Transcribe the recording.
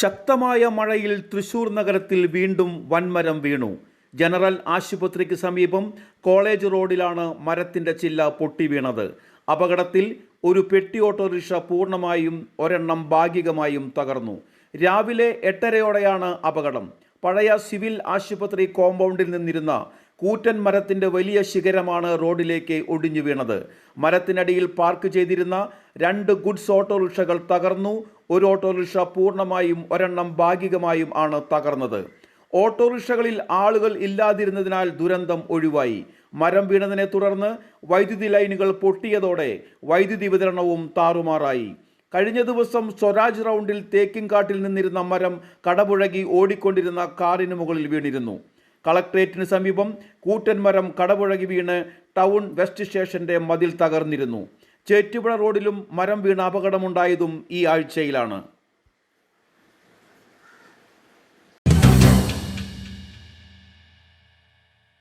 ശക്തമായ മഴയിൽ തൃശൂർ നഗരത്തിൽ വീണ്ടും വൻമരം വീണു. ജനറൽ ആശുപത്രിക്ക് സമീപം കോളേജ് റോഡിലാണ് മരത്തിന്റെ ചില്ല പൊട്ടി വീണത്. അപകടത്തിൽ ഒരു പെട്ടി ഓട്ടോറിക്ഷ പൂർണമായും ഒരെണ്ണം ഭാഗികമായും തകർന്നു. രാവിലെ എട്ടരയോടെയാണ് അപകടം. പഴയ സിവിൽ ആശുപത്രി കോമ്പൗണ്ടിൽ നിന്നിരുന്ന കൂറ്റൻ മരത്തിന്റെ വലിയ ശിഖരമാണ് റോഡിലേക്ക് ഒടിഞ്ഞു വീണത്. മരത്തിനടിയിൽ പാർക്ക് ചെയ്തിരുന്ന രണ്ട് ഗുഡ്സ് ഓട്ടോറിക്ഷകൾ തകർന്നു. ഒരു ഓട്ടോറിക്ഷ പൂർണമായും ഒരെണ്ണം ഭാഗികമായും ആണ് തകർന്നത്. ഓട്ടോറിക്ഷകളിൽ ആളുകൾ ഇല്ലാതിരുന്നതിനാൽ ദുരന്തം ഒഴിവായി. മരം വീണതിനെ തുടർന്ന് വൈദ്യുതി ലൈനുകൾ പൊട്ടിയതോടെ വൈദ്യുതി വിതരണവും താറുമാറായി. കഴിഞ്ഞ ദിവസം സ്വരാജ് റൗണ്ടിൽ തേക്കിൻകാട്ടിൽ നിന്നിരുന്ന മരം കടപുഴകി ഓടിക്കൊണ്ടിരുന്ന കാറിന് മുകളിൽ വീണിരുന്നു. കളക്ട്രേറ്റിന് സമീപം കൂറ്റൻ മരം കടപുഴകി വീണ് ടൗൺ വെസ്റ്റ് സ്റ്റേഷന്റെ മതിൽ തകർന്നിരുന്നു. ചേറ്റുപുഴ റോഡിലും മരം വീണ അപകടമുണ്ടായതും ഈ ആഴ്ചയിലാണ്.